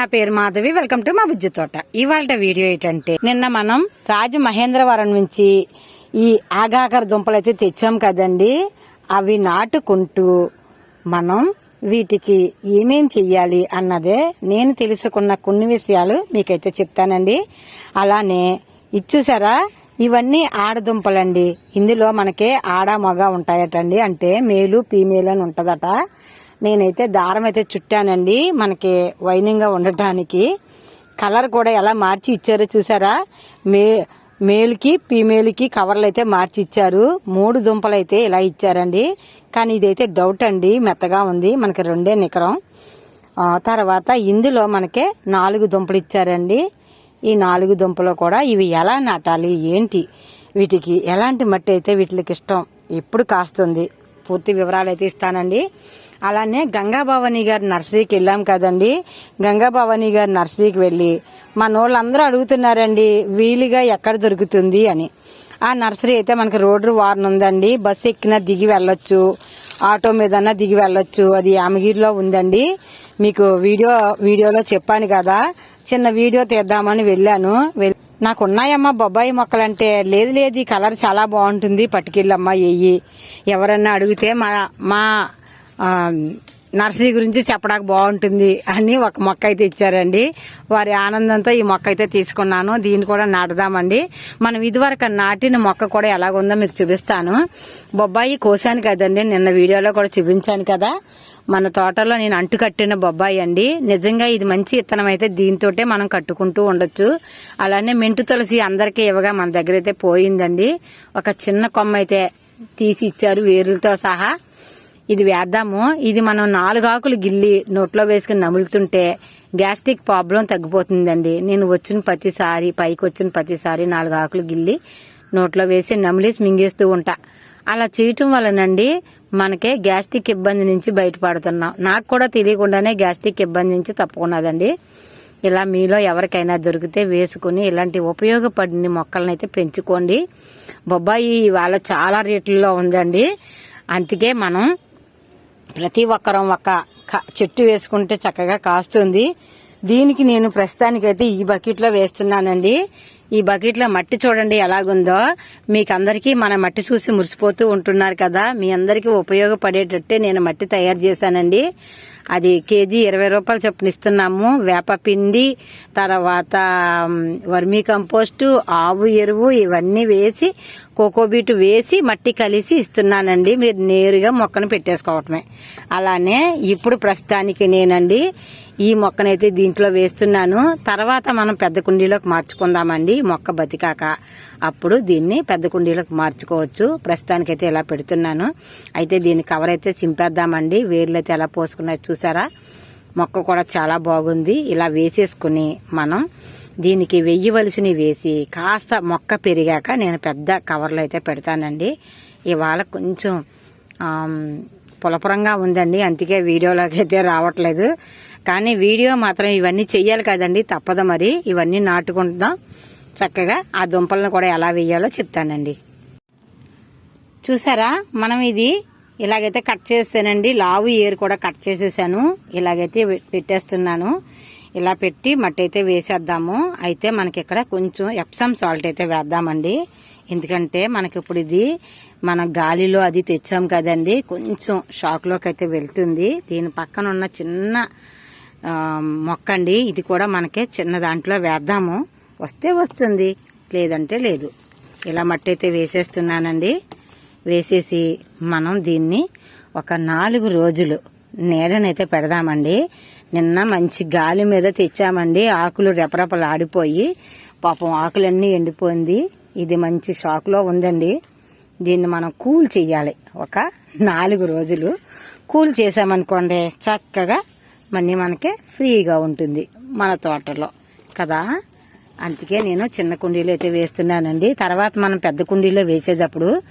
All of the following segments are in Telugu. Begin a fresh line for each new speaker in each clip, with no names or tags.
నా పేరు మాధవి. వెల్కమ్ టు మా బుజ్జి తోట. ఇవాళ వీడియో ఏంటంటే నిన్న మనం రాజు మహేంద్రవరం నుంచి ఈ ఆగాకర దుంపలు అయితే తెచ్చాం కదండి. అవి నాటుకుంటూ మనం వీటికి ఏమేం చెయ్యాలి అన్నదే నేను తెలుసుకున్న కొన్ని విషయాలు మీకైతే చెప్తానండి. అలానే ఇచ్చేసారా? ఇవన్నీ ఆడదుంపలండి ఇందులో మనకి ఆడ మగ ఉంటాయటండి. అంటే మేలు ఫీమేల్ అని ఉంటుందట. నేనైతే దారం అయితే చుట్టానండి. మనకి వైనింగ్గా ఉండటానికి. కలర్ కూడా ఎలా మార్చి ఇచ్చారో చూసారా? మే మేల్కి ఫీమేల్కి కవర్లు అయితే మార్చి ఇచ్చారు. మూడు దుంపలు అయితే ఇలా ఇచ్చారండి. కానీ ఇదైతే డౌట్ అండి. మెత్తగా ఉంది. మనకి రెండే నికరం. తర్వాత ఇందులో మనకి నాలుగు దుంపలు ఇచ్చారండి. ఈ నాలుగు దుంపలు కూడా ఇవి ఎలా నాటాలి? ఏంటి? వీటికి ఎలాంటి మట్టి అయితే వీటికి ఇష్టం? ఎప్పుడు కాస్తుంది? పూర్తి వివరాలు అయితే ఇస్తానండి. అలానే గంగా భవానీ గారి నర్సరీకి వెళ్ళాం కదండి. గంగా భవానీ గారి నర్సరీకి వెళ్ళి మన వాళ్ళందరూ అడుగుతున్నారండి వీలుగా ఎక్కడ దొరుకుతుంది అని. ఆ నర్సరీ అయితే మనకి రోడ్డు వార్న్ ఉందండి. బస్సు ఎక్కినా దిగి వెళ్ళొచ్చు. ఆటో మీదన్నా దిగి వెళ్ళొచ్చు. అది యామగిరిలో ఉందండి. మీకు వీడియో వీడియోలో చెప్పాను కదా. చిన్న వీడియో తీద్దామని వెళ్ళాను. నాకు ఉన్నాయమ్మా బొబ్బాయి మొక్కలంటే. లేదు లేదు ఈ కలర్ చాలా బాగుంటుంది. పట్టుకెళ్ళమ్మా ఎయ్యి. ఎవరన్నా అడిగితే మా మా నర్సరీ గురించి చెప్పడానికి బాగుంటుంది అని ఒక మొక్క అయితే ఇచ్చారండి. వారి ఆనందంతో ఈ మొక్క అయితే తీసుకున్నాను. దీన్ని కూడా నాటుదామండి. మనం ఇదివరకు నాటిన మొక్క కూడా ఎలాగుందో మీకు చూపిస్తాను. బొబ్బాయి కోసాను కదండి నిన్న వీడియోలో కూడా చూపించాను కదా. మన తోటలో నేను అంటు కట్టిన బొబ్బాయి అండి. నిజంగా ఇది మంచి విత్తనం అయితే దీంతోటే మనం కట్టుకుంటూ ఉండొచ్చు. అలానే మెంటు తులసి అందరికీ ఇవ్వగా మన దగ్గర అయితే పోయిందండి. ఒక చిన్న కొమ్మ అయితే తీసి ఇచ్చారు వేరులతో సహా. ఇది వేద్దాము. ఇది మనం నాలుగు ఆకులు గిల్లి నోట్లో వేసుకుని నములుతుంటే గ్యాస్ట్రిక్ ప్రాబ్లం తగ్గిపోతుందండి. నేను వచ్చిన ప్రతిసారి పైకి వచ్చిన ప్రతిసారి నాలుగు ఆకులు గిల్లి నోట్లో వేసి నమిలేసి మింగేస్తూ ఉంటా. అలా చేయటం వలనండి మనకే గ్యాస్ట్రిక్ ఇబ్బంది నుంచి బయటపడుతున్నాం. నాకు కూడా తెలియకుండానే గ్యాస్ట్రిక్ ఇబ్బంది నుంచి తప్పుకున్నదండి. ఇలా మీలో ఎవరికైనా దొరికితే వేసుకుని ఇలాంటి ఉపయోగపడిన మొక్కలను అయితే పెంచుకోండి. బొబ్బాయి ఇవాళ చాలా రేట్లలో ఉందండి. అందుకే మనం ప్రతి ఒక్కరం ఒక క- చెట్టు వేసుకుంటే చక్కగా కాస్తుంది. దీనికి నేను ప్రస్తుతానికైతే ఈ బకెట్లో వేస్తున్నానండి. ఈ బకెట్లో మట్టి చూడండి ఎలాగుందో. మీకు అందరికీ మన మట్టి చూసి మురిసిపోతూ ఉంటున్నారు కదా. మీ అందరికీ ఉపయోగపడేటట్టే నేను మట్టి తయారు చేశానండి. అది కేజీ ఇరవై రూపాయలు చొప్పున ఇస్తున్నాము. వేప పిండి తర్వాత వర్మీ కంపోస్టు ఆవు ఎరువు ఇవన్నీ వేసి కోకోబీట్ వేసి మట్టి కలిసి ఇస్తున్నానండి. మీరు నేరుగా మొక్కను పెట్టేసుకోవటమే. అలానే ఇప్పుడు ప్రస్తుతానికి నేనండి. ఈ మొక్కనైతే దీంట్లో వేస్తున్నాను. తర్వాత మనం పెద్ద కుండీలోకి మార్చుకుందామండి మొక్క బతికాక. అప్పుడు దీన్ని పెద్ద కుండీలోకి మార్చుకోవచ్చు. ప్రస్తుతానికైతే ఇలా పెడుతున్నాను. అయితే దీని కవర్ అయితే చింపేద్దామండి. వేర్లు అయితే ఎలా పోసుకున్నాయి చూసారా? మొక్క కూడా చాలా బాగుంది. ఇలా వేసేసుకుని మనం దీనికి వెయ్యవలసినవి వేసి కాస్త మొక్క పెరిగాక నేను పెద్ద కవర్లో అయితే పెడతానండి. ఇవాళ కొంచెం పులపురంగా ఉందండి. అందుకే వీడియోలోకి అయితే రావట్లేదు. కానీ వీడియో మాత్రం ఇవన్నీ చెయ్యాలి కదండి తప్పదు మరి. ఇవన్నీ నాటుకుంటుందాం చక్కగా ఆ దుంపలను కూడా ఎలా వేయాలో చెప్తానండి. చూసారా? మనం ఇది ఇలాగైతే కట్ చేసానండి లావు ఏరు కూడా కట్ చేసేసాను. ఇలాగైతే పెట్టేస్తున్నాను. ఇలా పెట్టి మట్టి అయితే వేసేద్దాము. అయితే మనకి ఇక్కడ కొంచెం ఎప్సమ్ సాల్ట్ అయితే వేద్దామండి. ఎందుకంటే మనకి ఇప్పుడు ఇది మన గాలిలో అది తెచ్చాం కదండి. కొంచెం షాక్లోకి అయితే వెళ్తుంది. దీని పక్కన ఉన్న చిన్న మొక్క అండి ఇది కూడా మనకి చిన్న దాంట్లో వేద్దాము. వస్తే వస్తుంది. లేదంటే లేదు. ఇలా మట్టి అయితే వేసేస్తున్నానండి. వేసేసి మనం దీన్ని ఒక నాలుగు రోజులు నీడనైతే పెడదామండి. నిన్న మంచి గాలి మీద తెచ్చామండి. ఆకులు రెపరెపలు ఆడిపోయి పాపం ఆకులన్నీ ఎండిపోయింది. ఇది మంచి షాక్లో ఉందండి. దీన్ని మనం కూల్ చేయాలి. ఒక నాలుగు రోజులు కూల్ చేసామనుకోండి చక్కగా మనీ మనకి ఫ్రీగా ఉంటుంది మన తోటలో. కదా? అందుకే నేను చిన్న కుండీలో అయితే వేస్తున్నానండి. తర్వాత మనం పెద్ద కుండీలో వేసేటప్పుడు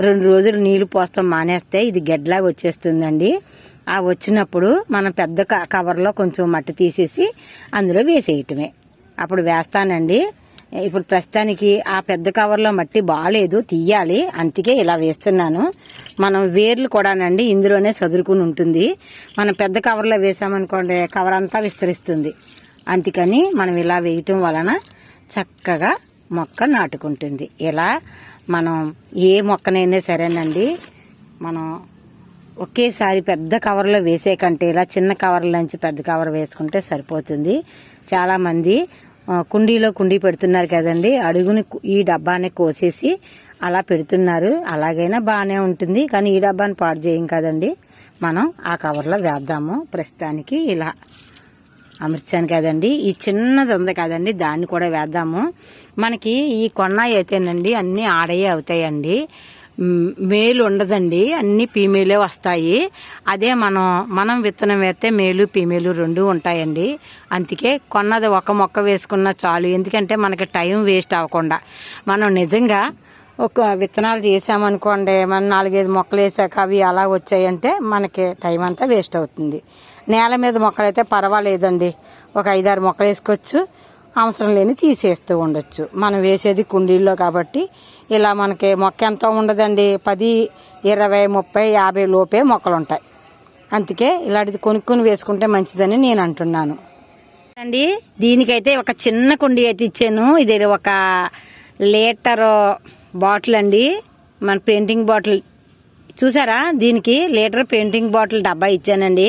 రెండు రోజులు నీళ్ళు పోస్తాం మానేస్తే ఇది గెడ్లాగా వచ్చేస్తుందండి. ఆ వచ్చినప్పుడు మనం పెద్ద క- కవర్లో కొంచెం మట్టి తీసేసి అందులో వేసేయటమే. అప్పుడు వేస్తానండి. ఇప్పుడు ప్రస్తుతానికి ఆ పెద్ద కవర్లో మట్టి బాగాలేదు తీయాలి. అందుకే ఇలా వేస్తున్నాను. మనం వేర్లు కూడానండి ఇందులోనే చదురుకుని ఉంటుంది. మనం పెద్ద కవర్లో వేసామనుకోండి కవర్ అంతా విస్తరిస్తుంది. అందుకని మనం ఇలా వేయటం వలన చక్కగా మొక్క నాటుకుంటుంది. ఇలా మనం ఏ మొక్కనైనా సరేనండి మనం ఒకేసారి పెద్ద కవర్లో వేసే కంటే ఇలా చిన్న కవర్ల నుంచి పెద్ద కవర్ వేసుకుంటే సరిపోతుంది. చాలామంది కుండీలో కుండీ పెడుతున్నారు కదండి. అడుగుని ఈ డబ్బాని కోసేసి అలా పెడుతున్నారు. అలాగైనా బాగానే ఉంటుంది. కానీ ఈ డబ్బాని పాడు చేయం కదండి. మనం ఆ కవర్లో వేద్దాము. ప్రస్తుతానికి ఇలా అమర్చాను కదండి. ఈ చిన్నది ఉంది కదండి. దాన్ని కూడా వేద్దాము. మనకి ఈ కొన్నాయి అయితేనండి అన్నీ ఆడయే అవుతాయండి. మేలు ఉండదండి. అన్ని ఫీమేలే వస్తాయి. అదే మనం మనం విత్తనం వేస్తే మేలు ఫీమేలు రెండు ఉంటాయండి. అందుకే కొన్నది ఒక మొక్క వేసుకున్న చాలు. ఎందుకంటే మనకి టైం వేస్ట్ అవ్వకుండా. మనం నిజంగా ఒక విత్తనాలు చేసామనుకోండి మనం నాలుగైదు మొక్కలు వేసాక అవి అలా వచ్చాయంటే మనకి టైం అంతా వేస్ట్ అవుతుంది. నేల మీద మొక్కలు అయితే పర్వాలేదండి. ఒక ఐదారు మొక్కలు వేసుకోవచ్చు. అవసరం లేని తీసేస్తూ ఉండొచ్చు. మనం వేసేది కుండీల్లో కాబట్టి ఇలా మనకి మొక్క ఎంత ఉండదండి? పది ఇరవై ముప్పై యాభై లోపే మొక్కలు ఉంటాయి అందుకే ఇలాంటిది కొనుక్కొని వేసుకుంటే మంచిదని నేను అంటున్నాను. అండి దీనికైతే ఒక చిన్న కుండీ అయితే ఇచ్చాను. ఇది ఒక లీటర్ బాటిల్ అండి. మన పెయింటింగ్ బాటిల్. చూసారా? దీనికి లీటర్ పెయింటింగ్ బాటిల్ డబ్బా ఇచ్చానండి.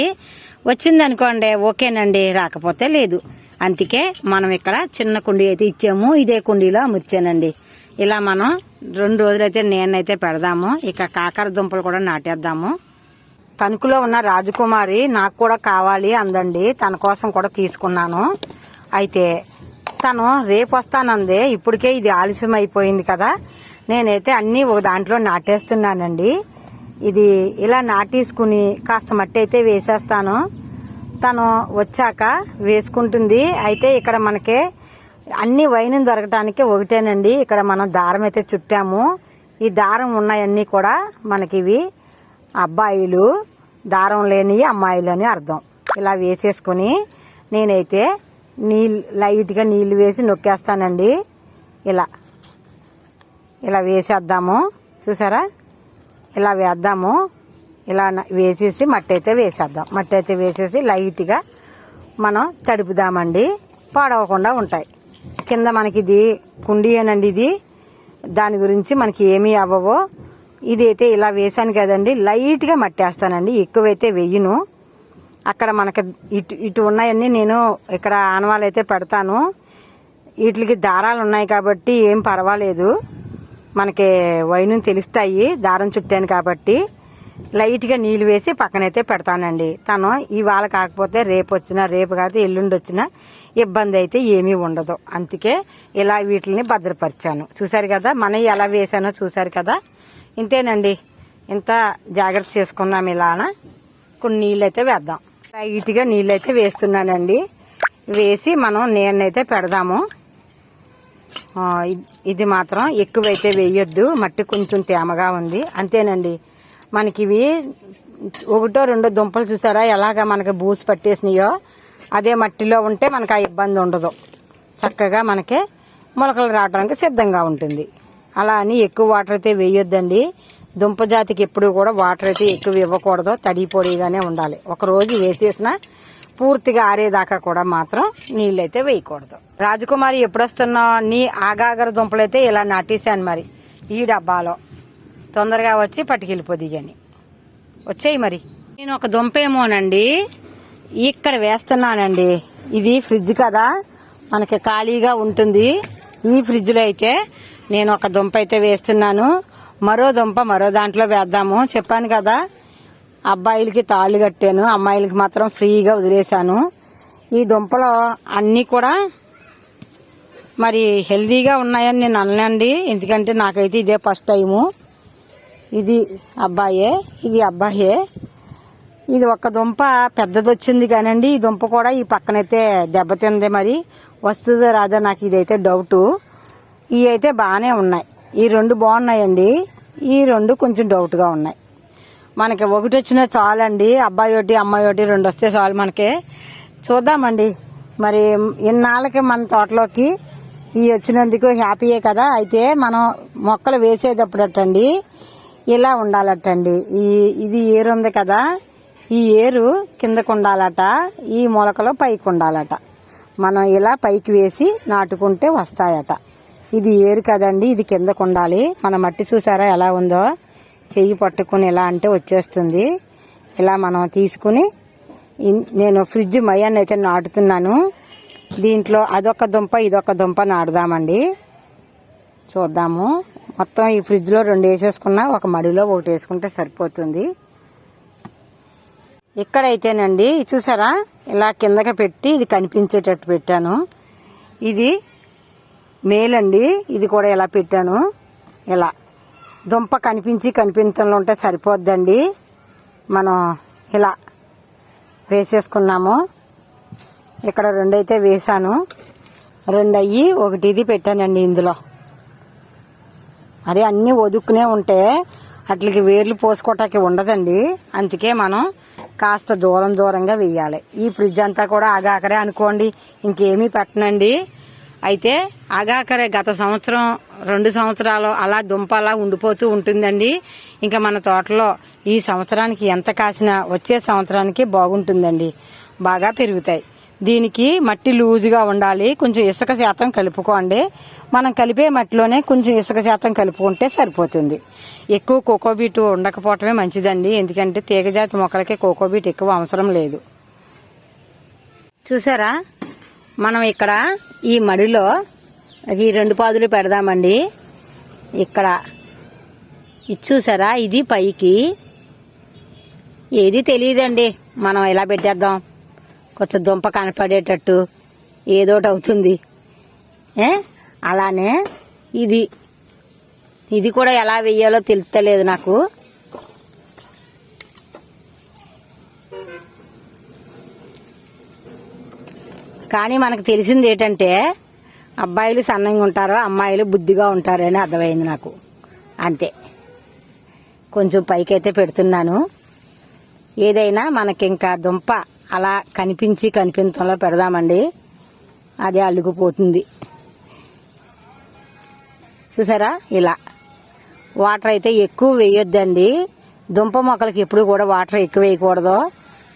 వచ్చింది అనుకోండి ఓకేనండి రాకపోతే లేదు. అందుకే మనం ఇక్కడ చిన్న కుండీ అయితే ఇచ్చాము. ఇదే కుండీలో అమర్చానండి. ఇలా మనం రెండు రోజులైతే నేనైతే పెడదాము. ఇక కాకర దుంపలు కూడా నాటేద్దాము. తణుకులో ఉన్న రాజకుమారి నాకు కూడా కావాలి అందండి. తన కోసం కూడా తీసుకున్నాను. అయితే తను రేపు వస్తానంది. ఇప్పటికే ఇది ఆలస్యం అయిపోయింది కదా. నేనైతే అన్నీ ఒక దాంట్లో నాటేస్తున్నానండి. ఇది ఇలా నాటేసుకుని కాస్త మట్టి అయితే వేసేస్తాను. తను వచ్చాక వేసుకుంటుంది. అయితే ఇక్కడ మనకి అన్ని వైన్ దొరకటానికి ఒకటేనండి. ఇక్కడ మనం దారం అయితే చుట్టాము. ఈ దారం ఉన్నాయన్నీ కూడా మనకి ఇవి అబ్బాయిలు దారం లేని అమ్మాయిలు అని అర్థం. ఇలా వేసేసుకుని నేనైతే నీళ్ళు లైట్గా నీళ్ళు వేసి నొక్కేస్తానండి. ఇలా ఇలా వేసేద్దాము. చూసారా? ఇలా వేద్దాము. ఇలా వేసేసి మట్టి అయితే వేసేద్దాం. మట్టి అయితే వేసేసి లైట్గా మనం తడుపుదామండి. పాడవకుండా ఉంటాయి. కింద మనకి ఇది కుండీ ఇది. దాని గురించి మనకి ఏమీ అవ్వవో. ఇది అయితే ఇలా వేసాను కదండి. లైట్గా మట్టేస్తానండి. ఎక్కువైతే వెయ్యను అక్కడ మనకి ఇటు ఇటు ఉన్నాయన్నీ నేను ఇక్కడ ఆనవాళ్ళు అయితే పెడతాను. వీటికి దారాలు ఉన్నాయి కాబట్టి ఏం పర్వాలేదు. మనకి వైను తెలుస్తాయి. దారం చుట్టాను కాబట్టి. లైట్గా నీళ్ళు వేసి పక్కనైతే పెడతానండి. తను ఇవాళ కాకపోతే రేపు వచ్చినా రేపు కాదు ఎల్లుండి వచ్చినా ఇబ్బంది అయితే ఏమీ ఉండదు. అందుకే ఇలా వీటిని భద్రపరిచాను. చూసారు కదా మనం ఎలా వేసానో చూసారు కదా? ఇంతేనండి. ఇంత జాగ్రత్త చేసుకున్నాం ఇలాన. కొన్ని నీళ్ళు అయితే వేద్దాం. లైట్గా నీళ్ళు అయితే వేస్తున్నానండి. వేసి మనం నీళ్ళనైతే పెడదాము. ఇది మాత్రం ఎక్కువైతే వేయొద్దు. మట్టి కొంచెం తేమగా ఉంది. అంతేనండి. మనకి ఇవి ఒకటో రెండో దుంపలు చూసారా? ఎలాగ మనకి బూసి పట్టేసినాయో? అదే మట్టిలో ఉంటే మనకు ఆ ఇబ్బంది ఉండదు. చక్కగా మనకి మొలకలు రావడానికి సిద్ధంగా ఉంటుంది. అలా అని ఎక్కువ వాటర్ అయితే వేయొద్దండి. దుంప జాతికి ఎప్పుడు కూడా వాటర్ అయితే ఎక్కువ ఇవ్వకూడదు. తడి పొడిగానే ఉండాలి. ఒకరోజు వేసేసినా పూర్తిగా ఆరేదాకా కూడా మాత్రం నీళ్ళైతే వేయకూడదు. రాజకుమారి ఎప్పుడు నీ ఆగాగర దుంపలైతే ఇలా నాటేశాను మరి. ఈ డబ్బాలో. తొందరగా వచ్చి పట్టుకెళ్ళిపోది అని వచ్చేయి మరి. నేను ఒక దుంపేమోనండి. ఇక్కడ వేస్తున్నానండి. ఇది ఫ్రిడ్జ్ కదా. మనకి ఖాళీగా ఉంటుంది. ఈ ఫ్రిడ్జ్లో అయితే నేను ఒక దుంప అయితే వేస్తున్నాను. మరో దుంప మరో దాంట్లో వేద్దాము. చెప్పాను కదా. అబ్బాయిలకి తాళ్ళు కట్టాను. అమ్మాయిలకి మాత్రం ఫ్రీగా వదిలేశాను. ఈ దుంపలు అన్నీ కూడా మరి హెల్దీగా ఉన్నాయని నేను అనలేండి ఎందుకంటే నాకైతే ఇదే ఫస్ట్ టైము. ఇది అబ్బాయే ఇది అబ్బాయే. ఇది ఒక దుంప పెద్దది వచ్చింది కానండి. ఈ దుంప కూడా ఈ పక్కనైతే దెబ్బతింది మరి. వస్తుందో రాదో నాకు ఇదైతే డౌటు. ఇవి అయితే బాగానే ఉన్నాయి. ఈ రెండు బాగున్నాయండి. ఈ రెండు కొంచెం డౌట్గా ఉన్నాయి. మనకి ఒకటి వచ్చినా చాలండి. అబ్బాయి ఒకటి అమ్మాయి ఒకటి రెండు వస్తే చాలు మనకి. చూద్దామండి. మరి ఇన్నాళ్ళకి మన తోటలోకి ఈ వచ్చినందుకు హ్యాపీయే కదా. అయితే మనం మొక్కలు వేసేటప్పుడు అట్టండి ఇలా ఉండాలటండి? ఈ ఇది ఏరు ఉంది కదా? ఈ ఏరు కిందకు ఉండాలట ఈ మొలకలు పైకి ఉండాలట. మనం ఇలా పైకి వేసి నాటుకుంటే వస్తాయట. ఇది ఏరు కదండి ఇది కిందకు ఉండాలి. మన మట్టి చూసారా ఎలా ఉందో? చెయ్యి పట్టుకుని ఇలా అంటే వచ్చేస్తుంది. ఇలా మనం తీసుకుని నేను ఫ్రిడ్జ్ మయాన్ని అయితే నాటుతున్నాను. దీంట్లో అదొక దుంప ఇదొక దుంప నాటుదామండి. చూద్దాము. మొత్తం ఈ ఫ్రిడ్జ్లో రెండు వేసేసుకున్నా ఒక మడిలో ఒకటి వేసుకుంటే సరిపోతుంది. ఇక్కడైతేనండి చూసారా? ఇలా కిందకి పెట్టి ఇది కనిపించేటట్టు పెట్టాను. ఇది మేలండి ఇది కూడా ఇలా పెట్టాను? ఇలా. దుంప కనిపించి కనిపించడంలో ఉంటే సరిపోద్దండి. మనం ఇలా వేసేసుకున్నాము. ఇక్కడ రెండైతే వేసాను రెండు అయ్యి ఒకటి ఇది పెట్టానండి ఇందులో. అదే అన్నీ ఒదుక్కునే ఉంటే అట్లకి వేర్లు పోసుకోవటానికి ఉండదండి. అందుకే మనం కాస్త దూరం దూరంగా వెయ్యాలి. ఈ ఫ్రిడ్జ్ అంతా కూడా ఆగాకరే అనుకోండి ఇంకేమీ పెట్టనండి. అయితే ఆగాకరే గత సంవత్సరం రెండు సంవత్సరాలు అలా దుంప అలా ఉండిపోతూ ఉంటుందండి. ఇంకా మన తోటలో ఈ సంవత్సరానికి ఎంత కాసినా వచ్చే సంవత్సరానికి బాగుంటుందండి. బాగా పెరుగుతాయి. దీనికి మట్టి లూజుగా ఉండాలి. కొంచెం ఇసుక శాతం కలుపుకోండి. మనం కలిపే మట్టిలోనే కొంచెం ఇసుక శాతం కలుపుకుంటే సరిపోతుంది. ఎక్కువ కోకోబీట్ ఉండకపోవటమే మంచిదండి. ఎందుకంటే తీగజాతి మొక్కలకి కోకోబీట్ ఎక్కువ అవసరం లేదు. చూసారా? మనం ఇక్కడ ఈ మడిలో ఈ రెండు పాదులు పెడదామండి. ఇక్కడ ఇది చూసారా? ఇది పైకి. ఏది తెలియదండి. మనం ఇలా పెట్టేద్దాం? కొంచెం దుంప కనపడేటట్టు ఏదోటి అవుతుంది. ఏ? అలానే ఇది. ఇది కూడా ఎలా వెయ్యాలో తెలుస్తలేదు నాకు. కానీ మనకు తెలిసింది ఏంటంటే అబ్బాయిలు సన్నంగా ఉంటారు అమ్మాయిలు బుద్ధిగా ఉంటారని అర్థమైంది నాకు. అంతే. కొంచెం పైకైతే పెడుతున్నాను. ఏదైనా మనకి ఇంకా దుంప అలా కనిపించి కనిపించడంలో పెడదామండి. అదే అల్లుకుపోతుంది. చూసారా? ఇలా. వాటర్ అయితే ఎక్కువ వేయొద్దండి. దుంప మొక్కలకి ఎప్పుడు కూడా వాటర్ ఎక్కువ వేయకూడదు.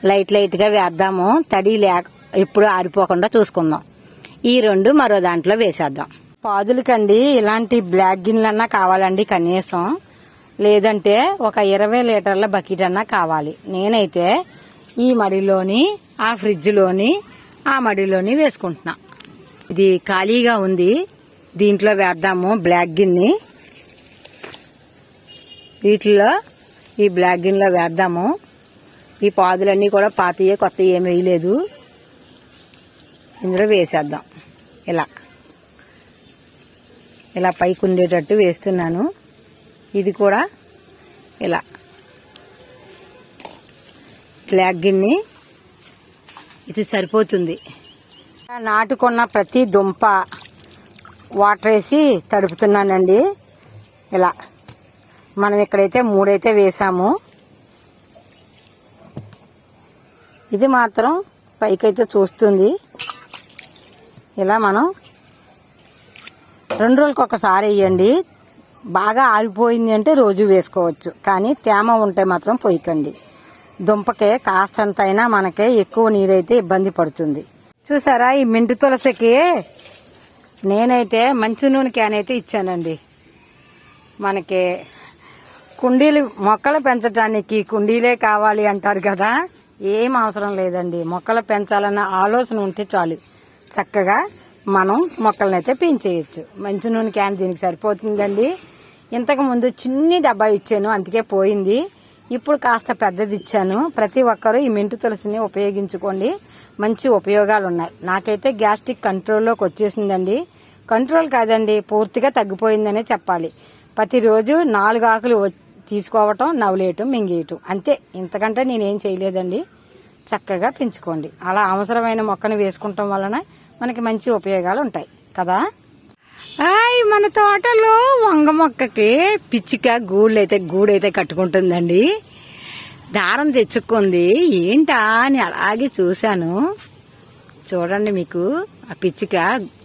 లైట్ లైట్గా వేద్దాము. తడి లేక ఎప్పుడు ఆరిపోకుండా చూసుకుందాం. ఈ రెండు మరో దాంట్లో వేసేద్దాం. పాదులకండి. ఇలాంటి బ్లాక్ గిన్నెలన్నా కావాలండి కనీసం. లేదంటే ఒక ఇరవై లీటర్ల బకెట్ అన్నా కావాలి. నేనైతే ఈ మడిలోని ఆ ఫ్రిడ్జ్లోని ఆ మడిలోని వేసుకుంటున్నా. ఇది ఖాళీగా ఉంది. దీంట్లో వేద్దాము బ్లాక్ గిన్ని. వీటిలో ఈ బ్లాక్ గిన్నెలో వేద్దాము. ఈ పాదులన్నీ కూడా పాతయే కొత్త ఏమి వేయలేదు. ఇందులో వేసేద్దాం. ఇలా. ఇలా పైకి ఉండేటట్టు వేస్తున్నాను. ఇది కూడా ఇలా. బ్లాక్ గిన్నె. ఇది సరిపోతుంది. నాటుకున్న ప్రతి దుంప వాటర్ వేసి తడుపుతున్నానండి. ఇలా. మనం ఇక్కడైతే మూడైతే వేసాము. ఇది మాత్రం పైకైతే చూస్తుంది. ఇలా మనం రెండు రోజులకు ఒకసారి వేయండి. బాగా ఆరిపోయింది అంటే రోజు వేసుకోవచ్చు. కానీ తేమ ఉంటే మాత్రం పొయ్యకండి దుంపకే కాస్తంత అయినా మనకే ఎక్కువ నీరైతే ఇబ్బంది పడుతుంది. చూసారా ఈ మిండు తులసికి? నేనైతే మంచి నూనె క్యాన్ అయితే ఇచ్చానండి. మనకి కుండీలు మొక్కలు పెంచడానికి కుండీలే కావాలి అంటారు కదా? ఏం అవసరం లేదండి. మొక్కలు పెంచాలన్న ఆలోచన ఉంటే చాలు. చక్కగా మనం మొక్కలనైతే పెంచేయచ్చు. మంచి నూనె క్యాన్ దీనికి సరిపోతుందండి. ఇంతకు ముందు చిన్ని డబ్బా ఇచ్చాను అందుకే పోయింది. ఇప్పుడు కాస్త పెద్దది ఇచ్చాను ప్రతి ఒక్కరూ ఈ మెంటు తులసిని ఉపయోగించుకోండి. మంచి ఉపయోగాలు ఉన్నాయి నాకైతే గ్యాస్ట్రిక్ కంట్రోల్లోకి వచ్చేసిందండి. కంట్రోల్ కాదండి పూర్తిగా తగ్గిపోయిందనే చెప్పాలి. ప్రతిరోజు నాలుగు ఆకులు వ- తీసుకోవటం నవలేయటం మింగేయటం. అంతే. ఇంతకంటే నేనేం చేయలేదండి. చక్కగా పెంచుకోండి. అలా అవసరమైన మొక్కను వేసుకుంటాం వలన మనకి మంచి ఉపయోగాలు ఉంటాయి కదా? ఆయ్ మన తోటలో వంగ మొక్కకి పిచ్చిక గూళ్ళైతే గూడైతే కట్టుకుంటుందండి. దారం తెచ్చుకుంది. ఏంటా అని అలాగే చూశాను. చూడండి మీకు ఆ పిచ్చిక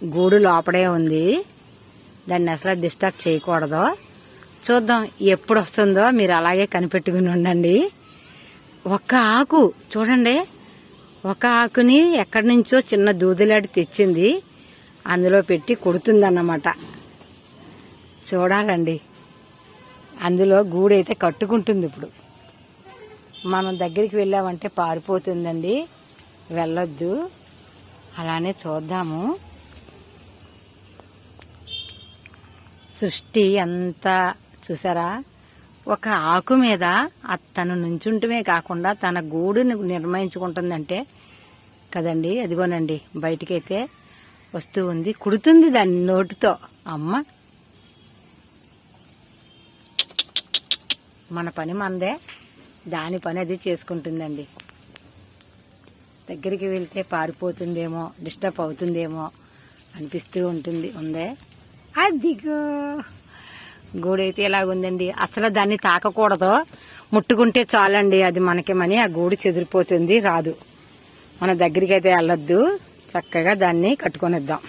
గూడు లోపడే ఉంది. దాన్ని అసలు డిస్టర్బ్ చేయకూడదు. చూద్దాం ఎప్పుడు వస్తుందో మీరు అలాగే కనిపెట్టుకుని ఉండండి. ఒక్క ఆకు చూడండి. ఒక ఆకుని ఎక్కడి నుంచో చిన్న దూదులాడి తెచ్చింది. అందులో పెట్టి కొడుతుందన్నమాట. చూడాలండి. అందులో గూడైతే కట్టుకుంటుంది ఇప్పుడు. మనం దగ్గరికి వెళ్ళామంటే పారిపోతుందండి. వెళ్ళొద్దు. అలానే చూద్దాము. సృష్టి అంతా చూసారా? ఒక ఆకు మీద తను నుంచుంటమే కాకుండా తన గూడుని నిర్మించుకుంటుందంటే కదండి అదిగోనండి బయటికైతే వస్తూ ఉంది కుడుతుంది దాన్ని నోటితో. అమ్మ. మన పని మందే. దాని పని అది చేసుకుంటుందండి. దగ్గరికి వెళ్తే పారిపోతుందేమో డిస్టర్బ్ అవుతుందేమో అనిపిస్తూ ఉంటుంది. ఉందే? అదిగో. గూడైతే ఇలాగుందండి అసలు దాన్ని తాకకూడదు. ముట్టుకుంటే చాలండి. అది మనకేమని ఆ గూడు చెదిరిపోతుంది. రాదు. మన దగ్గరికి అయితే వెళ్ళొద్దు. చక్కగా దాన్ని కట్టుకొనిద్దాం.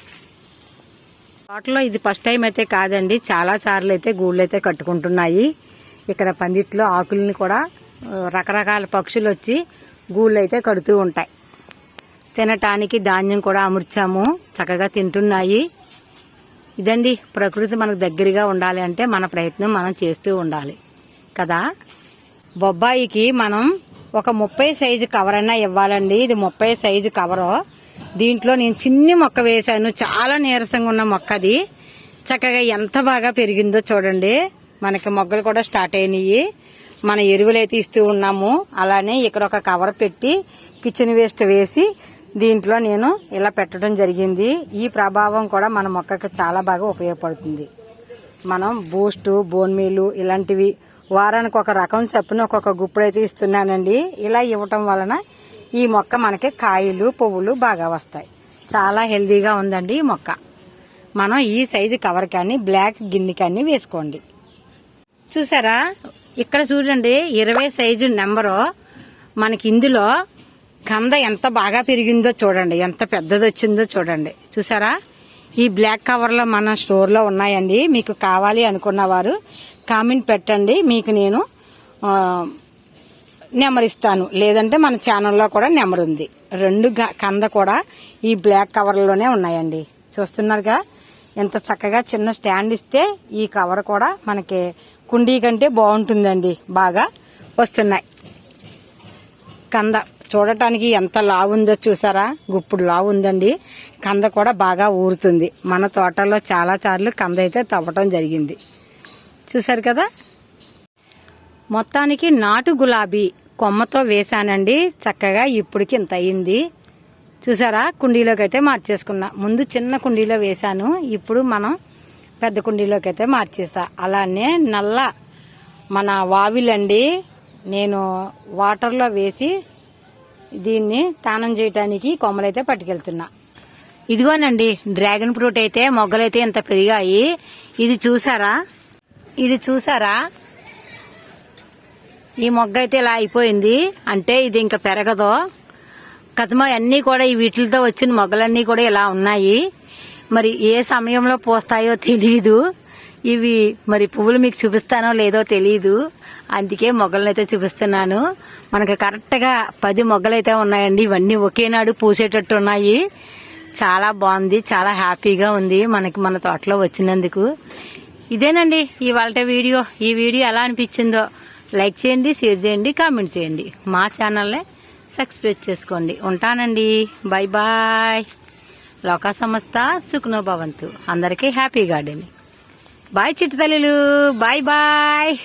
తోటలో ఇది ఫస్ట్ టైం అయితే కాదండి. చాలా సార్లు అయితే గూళ్ళు అయితే కట్టుకుంటున్నాయి. ఇక్కడ పందిట్లో ఆకుల్ని కూడా రకరకాల పక్షులు వచ్చి గూళ్ళు అయితే కడుతూ ఉంటాయి. తినటానికి ధాన్యం కూడా అమర్చాము. చక్కగా తింటున్నాయి. ఇదండి ప్రకృతి మనకు దగ్గరగా ఉండాలి అంటే మన ప్రయత్నం మనం చేస్తూ ఉండాలి. కదా? బొబ్బాయికి మనం ఒక ముప్పై సైజు కవర్ అయినా ఇవ్వాలండి. ఇది ముప్పై సైజు కవరు. దీంట్లో నేను చిన్ని మొక్క వేశాను. చాలా నీరసంగా ఉన్న మొక్క అది చక్కగా ఎంత బాగా పెరిగిందో చూడండి. మనకి మొగ్గలు కూడా స్టార్ట్ అయినాయి. మన ఎరువులు అయితే ఇస్తూ ఉన్నాము. అలానే ఇక్కడ ఒక కవర్ పెట్టి కిచెన్ వేస్ట్ వేసి దీంట్లో నేను ఇలా పెట్టడం జరిగింది. ఈ ప్రభావం కూడా మన మొక్కకి చాలా బాగా ఉపయోగపడుతుంది. మనం బూస్టు బోన్ మీలు ఇలాంటివి వారానికి ఒక రకం చప్పున ఒక్కొక్క గుప్పుడైతే ఇస్తున్నానండి. ఇలా ఇవ్వటం వలన ఈ మొక్క మనకి కాయలు పువ్వులు బాగా వస్తాయి. చాలా హెల్దీగా ఉందండి ఈ మొక్క. మనం ఈ సైజు కవర్ కానీ బ్లాక్ గిన్నె కానీ వేసుకోండి. చూసారా? ఇక్కడ చూడండి ఇరవై సైజు నెంబరు మనకి ఇందులో కంద ఎంత బాగా పెరిగిందో చూడండి ఎంత పెద్దది వచ్చిందో చూడండి. చూసారా? ఈ బ్లాక్ కవర్లో మన స్టోర్లో ఉన్నాయండి. మీకు కావాలి అనుకున్న వారు కామెంట్ పెట్టండి. మీకు నేను నెంబర్ ఇస్తాను లేదంటే మన ఛానల్లో కూడా నెంబర్ ఉంది రెండు గ- కంద కూడా ఈ బ్లాక్ కవర్లోనే ఉన్నాయండి. చూస్తున్నారుగా? ఎంత చక్కగా చిన్న స్టాండ్ ఇస్తే ఈ కవర్ కూడా మనకి కుండీ కంటే బాగుంటుందండి. బాగా వస్తున్నాయి. కంద చూడటానికి ఎంత లావు ఉందో చూసారా? గుప్పుడు లావు ఉందండి కంద కూడా బాగా ఊరుతుంది. మన తోటలో చాలా సార్లు కంద అయితే తవ్వటం జరిగింది. చూసారు కదా? మొత్తానికి నాటు గులాబీ కొమ్మతో వేశానండి. చక్కగా ఇప్పటికి ఇంత అయింది. చూసారా? కుండీలోకి అయితే మార్చేసుకున్నా. ముందు చిన్న కుండీలో వేశాను. ఇప్పుడు మనం పెద్ద కుండీలోకి అయితే మార్చేసా. అలానే నల్ల మన వావిలండి. నేను వాటర్లో వేసి దీన్ని తానం చేయటానికి కొమ్మలైతే పట్టుకెళ్తున్నా. ఇదిగోనండి డ్రాగన్ ఫ్రూట్ అయితే మొగ్గలైతే ఇంత పెరిగాయి. ఇది చూసారా? ఇది చూసారా? ఈ మొగ్గ అయితే ఇలా అయిపోయింది. అంటే ఇది ఇంకా పెరగదు. కథమ అన్నీ కూడా ఈ వీటితో వచ్చిన మొగ్గలన్నీ కూడా ఇలా ఉన్నాయి. మరి ఏ సమయంలో పోస్తాయో తెలియదు ఇవి మరి పువ్వులు మీకు చూపిస్తానో లేదో తెలియదు అందుకే మొగ్గలనైతే చూపిస్తున్నాను. మనకు కరెక్ట్గా పది మొగ్గలైతే ఉన్నాయండి. ఇవన్నీ ఒకేనాడు పూసేటట్టు ఉన్నాయి. చాలా బాగుంది. చాలా హ్యాపీగా ఉంది మనకి మన తోటలో వచ్చినందుకు. ఇదేనండి ఇవాళ వీడియో. ఈ వీడియో ఎలా అనిపించిందో లైక్ చేయండి షేర్ చేయండి కామెంట్ చేయండి. మా ఛానల్ని సబ్స్క్రైబ్ చేసుకోండి. ఉంటానండి. Bye bye. లోకా సంస్థ సుఖనో భవంతు. అందరికీ హ్యాపీ గార్డెన్ బాయ్ చిట్టు తల్లులు బాయ్ బాయ్.